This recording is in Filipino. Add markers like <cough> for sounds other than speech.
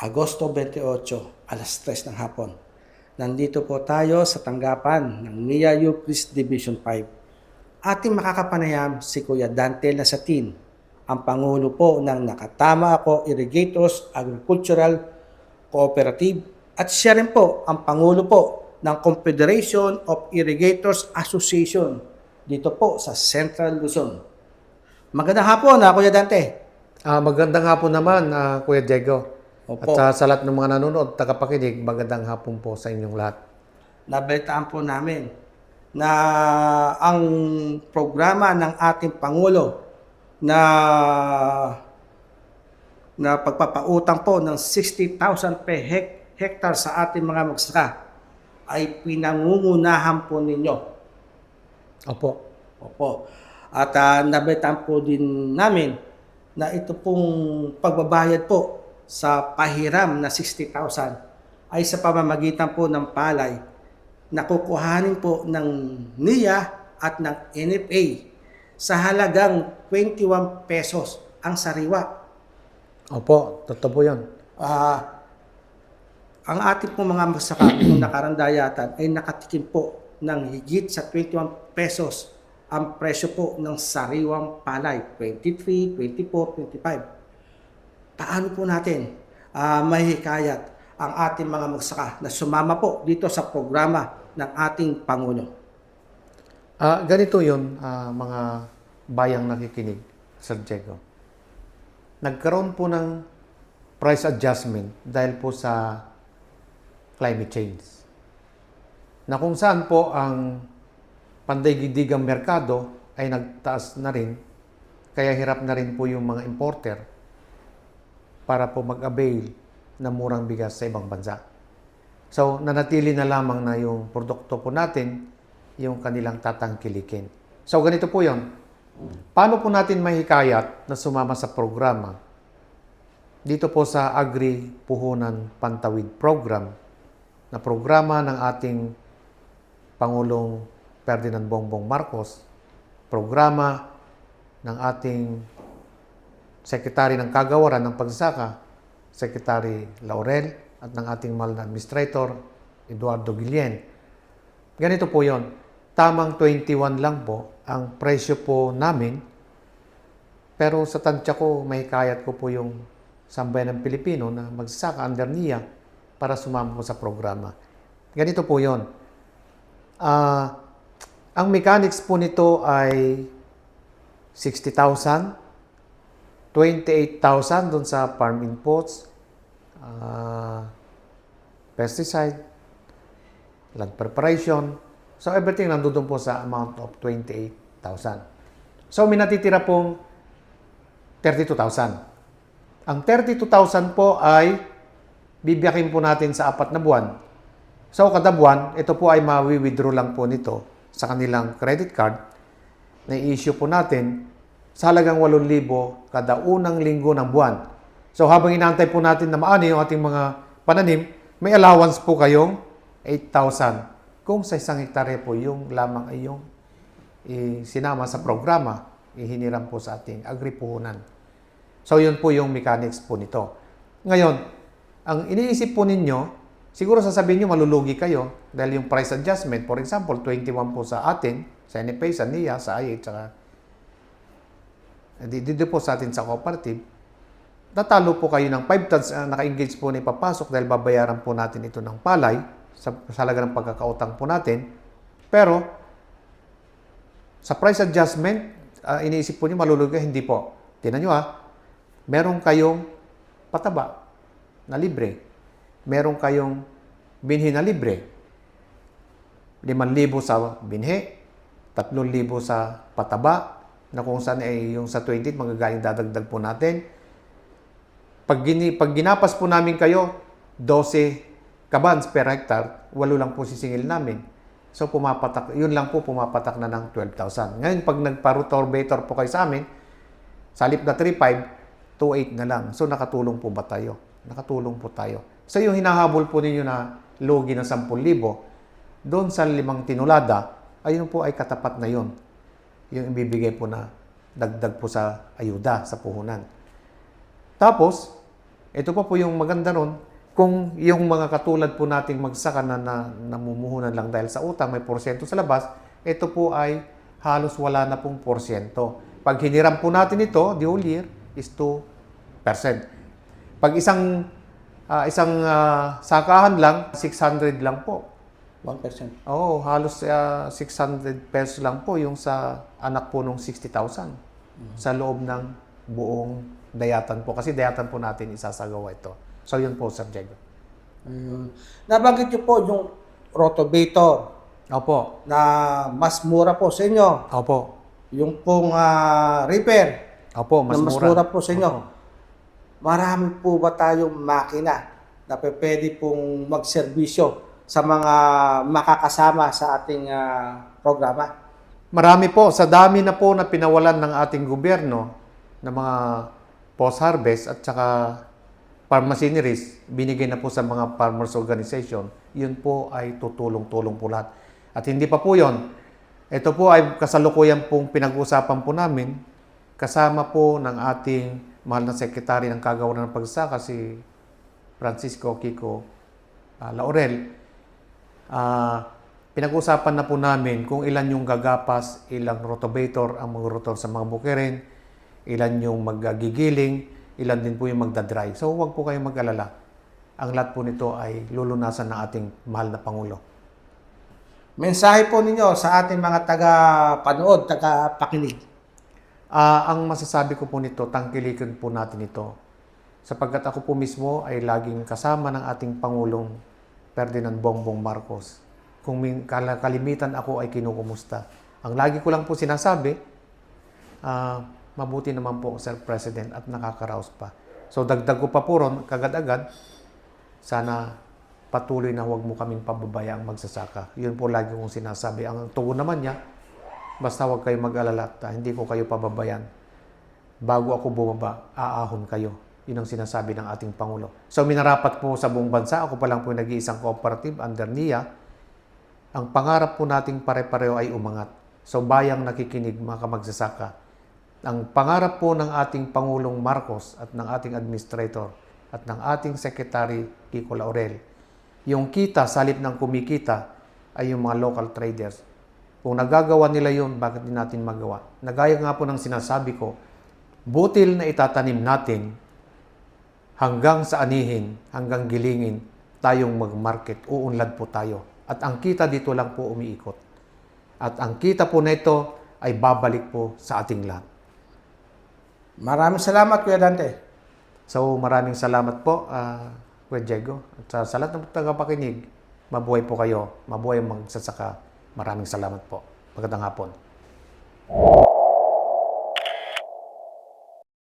Agosto 28, alas 3 ng hapon. Nandito po tayo sa tanggapan ng NIA Euclid Division 5. Ating makakapanayam si Kuya Dante Lasatin, ang Pangulo po ng Nakatama Ako Irrigators Agricultural Cooperative at siya rin po ang Pangulo po ng Confederation of Irrigators Association dito po sa Central Luzon. Magandang hapon na Kuya Dante. Ah, magandang hapon naman, ah, Kuya Diego. Opo. At sa, sa lahat ng mga nanonood, tagapakinig, magandang hapon po sa inyong lahat. nabalitaan po namin na ang programa ng ating Pangulo na na pagpapautang po ng 60,000 per hek- hectare sa ating mga magsaka ay pinangungunahan po ninyo. Opo. Opo. At uh, nabalitaan po din namin na ito pong pagbabayad po sa pahiram na 60,000 ay sa pamamagitan po ng palay na kukuhanin po ng NIA at ng NFA sa halagang 21 pesos ang sariwa. Opo, totoo po yun. Ah, ang ating po mga masaka <clears throat> noong nakarang dayatan ay nakatikim po ng higit sa 21 pesos ang presyo po ng sariwang palay, 23, 24, 25. Paano po natin ah, mahihikayat ang ating mga magsaka na sumama po dito sa programa ng ating Pangulo? Ah, ganito yun, ah, mga bayang nakikinig, Sir Diego. Nagkaroon po ng price adjustment dahil po sa climate change. Na kung saan po ang pandaigdigang merkado ay nagtaas na rin, kaya hirap na rin po yung mga importer para po mag-avail ng murang bigas sa ibang bansa. So, nanatili na lamang na yung produkto po natin, yung kanilang tatangkilikin. So, ganito po yon. Paano po natin mahikayat na sumama sa programa? Dito po sa Agri Puhunan Pantawid Program, na programa ng ating Pangulong Ferdinand Bongbong Marcos, programa ng ating Secretary ng Kagawaran ng Pagsasaka, Secretary Laurel, at ng ating mahal na Administrator, Eduardo Guillen. Ganito po yon. Tamang 21 lang po ang presyo po namin. Pero sa tansya ko, may kayat ko po yung sambayan ng Pilipino na magsasaka under niya para sumama po sa programa. Ganito po yon. Ah, ang mechanics po nito ay 60,000 28,000 doon sa farm inputs, ah, pesticide, land preparation. So everything nandoon po sa amount of 28,000. So may natitira pong 32,000. Ang 32,000 po ay bibiyakin po natin sa apat na buwan. So kada buwan, ito po ay mawi-withdraw lang po nito sa kanilang credit card na i-issue po natin sa halagang 8,000 kada unang linggo ng buwan. So habang inaantay po natin na maani yung ating mga pananim, may allowance po kayong 8,000. Kung sa isang hektare po yung lamang ay yung sinama sa programa, ihiniram po sa ating agripuhunan. So yun po yung mechanics po nito. Ngayon, ang iniisip po ninyo, siguro sasabihin nyo malulugi kayo dahil yung price adjustment, for example, 21 po sa atin, sa NFA, sa NIA, sa IA, tsaka dito po sa atin sa cooperative, tatalo po kayo ng 5 tons uh, naka-engage po na ipapasok dahil babayaran po natin ito ng palay sa, sa halaga ng pagkakautang po natin. Pero, sa price adjustment, uh, iniisip po niyo malulugi, hindi po. Tinan nyo ha, meron kayong pataba na libre. Meron kayong binhi na libre. 5,000 sa binhi, 3,000 sa pataba, na kung saan ay yung sa 20 magagaling dadagdag po natin. Pag, gini, pag ginapas po namin kayo, 12 kabans per hectare, walo lang po sisingil namin. So pumapatak, yun lang po pumapatak na ng 12,000. Ngayon pag nagpa-rotorbator po kayo sa amin, sa halip na 3,500, 2,800 na lang. So nakatulong po ba tayo? Nakatulong po tayo. So yung hinahabol po ninyo na logi ng 10,000, doon sa limang tinulada, ayun po ay katapat na yun yung ibibigay po na dagdag po sa ayuda sa puhunan. Tapos, Ito pa po yung maganda ron, kung yung mga katulad po nating magsaka na, na namumuhunan lang dahil sa utang, may porsyento sa labas, ito po ay halos wala na pong porsyento. Pag hiniram po natin ito, the whole year, is 2%. Pag isang ah, isang ah, sakahan lang, 600 lang po. 1%. Oo, halos ah, 600 pesos lang po yung sa anak po nung 60,000 sa loob ng buong dayatan po. Kasi dayatan po natin isasagawa ito. So yun po, Sir Diego. Ayun. Nabanggit niyo po yung rotovator Opo. na mas mura po sa inyo. Opo. Yung pong ah, repair Opo, mas na mas mura. mura po sa inyo. Opo. Marami po ba tayong makina na pwede pong magserbisyo sa mga makakasama sa ating ah, programa? Marami po. Sa dami na po na pinawalan ng ating gobyerno ng mga post-harvest at saka farm machineries, binigay na po sa mga farmers organization, yun po ay tutulong-tulong po lahat. At hindi pa po yun. Ito po ay kasalukuyan pong pinag-usapan po namin kasama po ng ating mahal na sekretary ng kagawaran ng pagsasaka si Francisco Kiko ah, Laurel. Ah, pinag-usapan na po namin kung ilan yung gagapas, ilang rotovator ang mga rotor sa mga bukirin, ilan yung maggigiling, ilan din po yung magdadry. So huwag po kayong mag-alala. Ang lahat po nito ay lulunasan ng ating mahal na Pangulo. Mensahe po ninyo sa ating mga taga-panood, taga-pakinig. Ah, ang masasabi ko po nito, tangkilikin po natin ito. Sapagkat ako po mismo ay laging kasama ng ating Pangulong Ferdinand Bongbong Marcos. Kung kalimitan ako ay kinukumusta. Ang lagi ko lang po sinasabi, ah, mabuti naman po, Sir President, at nakakaraos pa. So dagdag ko pa po ron, kagad-agad, sana patuloy na huwag mo kaming pababayaang magsasaka. Yun po lagi kong sinasabi. Ang tugon naman niya, basta huwag kayo mag-alala, ah, hindi ko kayo pababayan. Bago ako bumaba, aahon kayo. Yun ang sinasabi ng ating Pangulo. So minarapat po sa buong bansa, ako pa lang po nag-iisang cooperative under NIA, ang pangarap po nating pare-pareho ay umangat. So bayang nakikinig mga kamagsasaka. Ang pangarap po ng ating Pangulong Marcos at ng ating administrator at ng ating Secretary Kiko Laurel, yung kita sa halip ng kumikita ay yung mga local traders. Kung nagagawa nila yun, bakit di natin magawa? Nagaya nga po ng sinasabi ko, butil na itatanim natin hanggang sa anihin, hanggang gilingin, tayong mag-market, uunlad po tayo. At ang kita dito lang po umiikot. At ang kita po nito ay babalik po sa ating lahat. Maraming salamat, Kuya Dante. So maraming salamat po, uh, Kuya Diego. At sa, sa lahat ng tagapakinig, mabuhay po kayo, mabuhay ang magsasaka. Maraming salamat po. Magandang hapon.